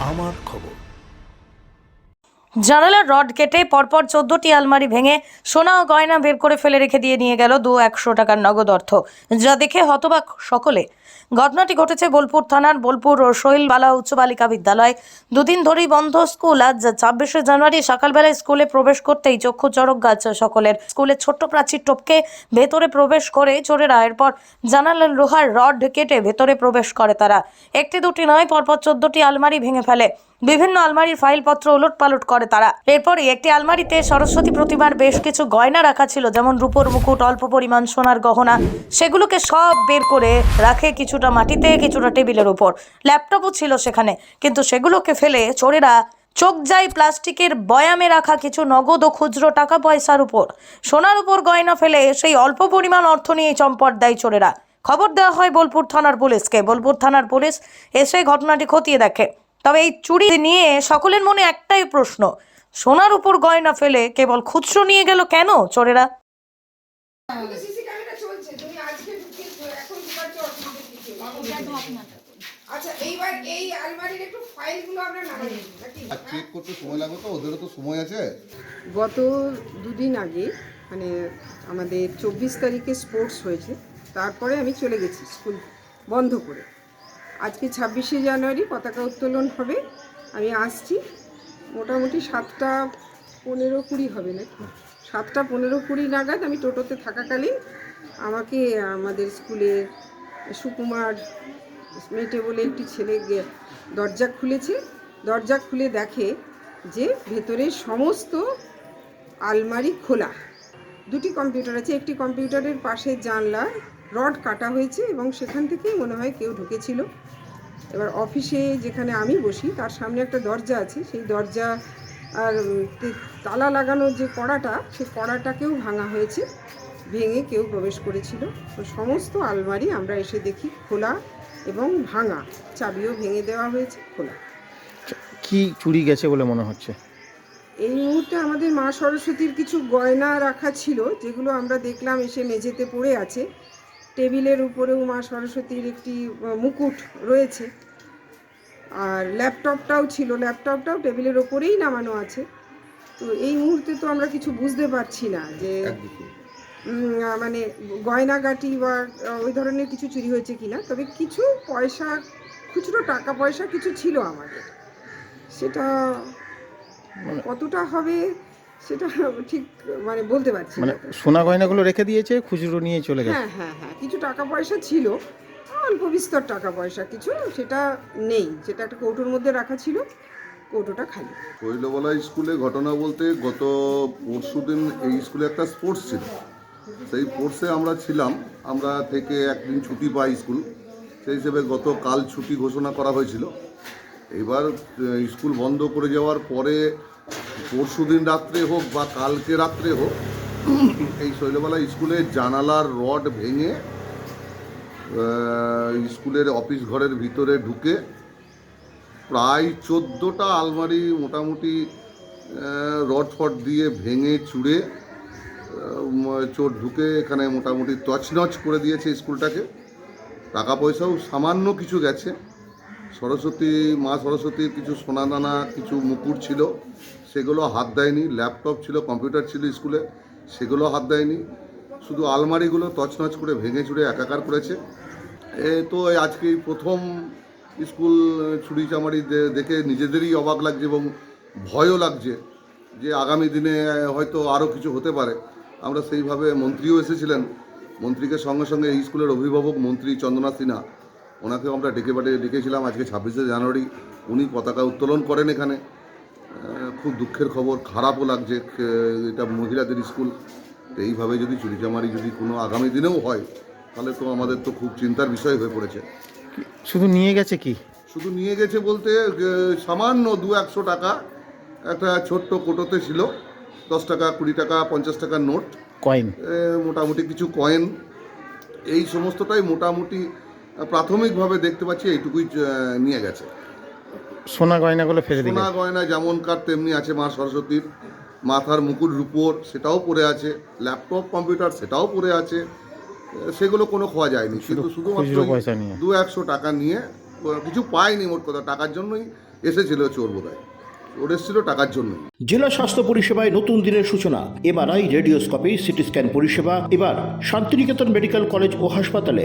আমার খবর। জানালার রড কেটে পরপর চোদ্দটি আলমারি ভেঙে সোনা ও গয়না বের করে ফেলে রেখে দিয়ে নিয়ে গেল দু একশো টাকার নগদ অর্থ। যা দেখে হতবাক সকলে। ঘটনাটি ঘটেছে বোলপুর থানার বোলপুর শৈলবালা উচ্চ বালিকা বিদ্যালয়। দুদিন ধরেই বন্ধ স্কুল। আজ ছাব্বিশে জানুয়ারি সকালবেলায় স্কুলে প্রবেশ করতেই চক্ষু চড়ক গাছ সকলের। স্কুলের ছোট্ট প্রাচীর টপকে ভেতরে প্রবেশ করে চোরেরা এরপর জানালার লোহার রড কেটে ভেতরে প্রবেশ করে তারা। একটি দুটি নয়, পরপর চোদ্দটি আলমারি ভেঙে ফেলে। বিভিন্ন আলমারির ফাইলপত্র উলট পালট করে তারা। এরপরই একটি আলমারিতে সরস্বতী প্রতিমার বেশ কিছু গয়না রাখা ছিল, যেমন রূপোর মুকুট, অল্প পরিমাণ সোনার গহনা। সেগুলোকে সব বের করে রাখে কিছুটা মাটিতে, কিছুটা টেবিলের উপর। ল্যাপটপও ছিল সেখানে, কিন্তু সেগুলোকে ফেলে চোরেরা চোখ যায় প্লাস্টিকের বয়ামে রাখা কিছু নগদ ও খুচরো টাকা পয়সার উপর। সোনার উপর গয়না ফেলে সেই অল্প পরিমাণ অর্থ নিয়ে চম্পট দেয় চোরেরা। খবর দেওয়া হয় বোলপুর থানার পুলিশকে। বোলপুর থানার পুলিশ এসে ঘটনাটি খতিয়ে দেখে। তবে এই চুরি নিয়ে সকলের মনে একটাই প্রশ্ন সোনার উপর গয়না ফেলে কেবল খুচরো নিয়ে গেল কেন চোরেরা। আচ্ছা এইবার এই আলমারির একটু ফাইলগুলো আমরা নামাই নাকি? চেক করতে সময় লাগবে তো ওদেরও তো সময় আছে। গত দুদিন আগে মানে আমাদের চব্বিশ তারিখে স্পোর্টস হয়েছে তারপরে আমি চলে গেছি স্কুল বন্ধ করে। আজকে ছাব্বিশে জানুয়ারি, পতাকা উত্তোলন হবে। আমি আসছি। মোটামুটি সাতটা পনেরো কুড়ি হবে নাকি? সাতটা পনেরো কুড়ি নাগাদ আমি টোটোতে থাকাকালীন আমাকে আমাদের স্কুলে সুকুমার মেটে বলে একটি ছেলে দরজা খুলেছে। দরজা খুলে দেখে যে ভেতরে সমস্ত আলমারি খোলা। দুটি কম্পিউটার আছে। একটি কম্পিউটারের পাশে জানলা রড কাটা হয়েছে এবং সেখান থেকেই মনে হয় কেউ ঢুকেছিল। এবার অফিসে যেখানে আমি বসি তার সামনে একটা দরজা আছে। সেই দরজা আর তালা লাগানোর যে কড়াটা সেই কড়াটাকেও ভাঙা হয়েছে ভেঙে কেউ প্রবেশ করেছিল। তো সমস্ত আলমারি আমরা এসে দেখি খোলা এবং ভাঙা। চাবিও ভেঙে দেওয়া হয়েছে খোলা। কি চুরি গেছে বলে মনে হচ্ছে? এই মুহূর্তে আমাদের মা সরস্বতীর কিছু গয়না রাখা ছিল যেগুলো আমরা দেখলাম এসে মেঝেতে পড়ে আছে। টেবিলের উপরেও মা সরস্বতীর একটি মুকুট রয়েছে। আর ল্যাপটপটাও ছিল ল্যাপটপটাও টেবিলের ওপরেই নামানো আছে। তো এই মুহূর্তে তো আমরা কিছু বুঝতে পারছি না যে মানে গয়নাগাটি বা ওই ধরনের কিছু চুরি হয়েছে কিনা তবে কিছু পয়সা খুচরো টাকা পয়সা কিছু ছিল আমাদের। সেটা কতটা হবে সেটা ঠিক মানে বলতে পারছি মানে সোনা গয়নাগুলো রেখে দিয়েছে খুচরো নিয়ে চলে গেছে। হ্যাঁ হ্যাঁ হ্যাঁ কিছু টাকা পয়সা ছিল অল্প বিস্তর টাকা পয়সা কিছু সেটা নেই সেটা একটা কৌটোর মধ্যে রাখা ছিল কৌটোটা খালি। শৈলবালা স্কুলে ঘটনা বলতে গত পরশু দিন এই স্কুলে একটা স্পোর্টস ছিল। সেই স্পোর্টসে আমরা ছিলাম আমরা থেকে একদিন ছুটি পাই স্কুল সেই হিসেবে গত কাল ছুটি ঘোষণা করা হয়েছিল। এবার স্কুল বন্ধ করে যাওয়ার পরে পরশু দিন রাত্রে হোক বা কালকে রাত্রে হোক, এই শৈলবালা স্কুলে জানালার রড ভেঙে স্কুলের অফিস ঘরের ভিতরে ঢুকে প্রায় চোদ্দোটা আলমারি মোটামুটি রড ফট দিয়ে ভেঙে চুড়ে চোর ঢুকে এখানে মোটামুটি তছনছ করে দিয়েছে স্কুলটাকে। টাকা পয়সাও সামান্য কিছু গেছে। সরস্বতী, মা সরস্বতীর কিছু সোনা দানা, কিছু মুকুট ছিল। সেগুলো হাত দেয়নি ল্যাপটপ ছিল কম্পিউটার ছিল স্কুলে, সেগুলো হাত দেয়নি। শুধু আলমারিগুলো তছনছ করে ভেঙে চুড়ে একাকার করেছে। এ তো আজকে প্রথম স্কুল ছুরি চামারি দেখে নিজেদেরই অবাক লাগছে এবং ভয়ও লাগছে যে আগামী দিনে হয়তো আরও কিছু হতে পারে। আমরা সেইভাবে মন্ত্রীও এসেছিলেন। মন্ত্রীকে সঙ্গে সঙ্গে এই স্কুলের অভিভাবক মন্ত্রী চন্দনা সিনহা, ওনাকেও আমরা ডেকে পাঠিয়ে, ডেকেছিলাম আজকে ছাব্বিশে জানুয়ারি। উনি পতাকা উত্তোলন করেন এখানে। খুব দুঃখের খবর খারাপও লাগছে এটা মহিলাদের স্কুল তো এইভাবে যদি চুরিচামারি যদি কোনো আগামী দিনেও হয় তাহলে তো আমাদের তো খুব চিন্তার বিষয় হয়ে পড়েছে। শুধু নিয়ে গেছে কি? শুধু নিয়ে গেছে বলতে সামান্য দু একশো টাকা একটা ছোট্ট কোটোতে ছিল দশ টাকা কুড়ি টাকা পঞ্চাশ টাকার নোট। কয়েন মোটামুটি কিছু কয়েন এই সমস্তটাই মোটামুটি প্রাথমিকভাবে দেখতে পাচ্ছি এইটুকুই নিয়ে গেছে। সোনা গয়নাগুলো ফেলে দিল সোনা গয়না যেমনকার তেমনি আছে মা সরস্বতীর। মাথার মুকুট রূপোর সেটাও পড়ে আছে ল্যাপটপ কম্পিউটার সেটাও পড়ে আছে সেগুলো কোনো খোয়া যায়নি। কিন্তু শুধুমাত্র পয়সা নিয়ে। দু একশো টাকা নিয়ে কিছু পায়নি মোট কথা টাকার জন্যই এসেছিল চোর বোধহয় ওর এসেছিল টাকার জন্যই। জেলা স্বাস্থ্য পরিষেবায় নতুন দিনের সূচনা এমআরআই রেডিওস্কোপি সিটি স্ক্যান পরিষেবা এবার শান্তিনিকেতন মেডিকেল কলেজ ও হাসপাতালে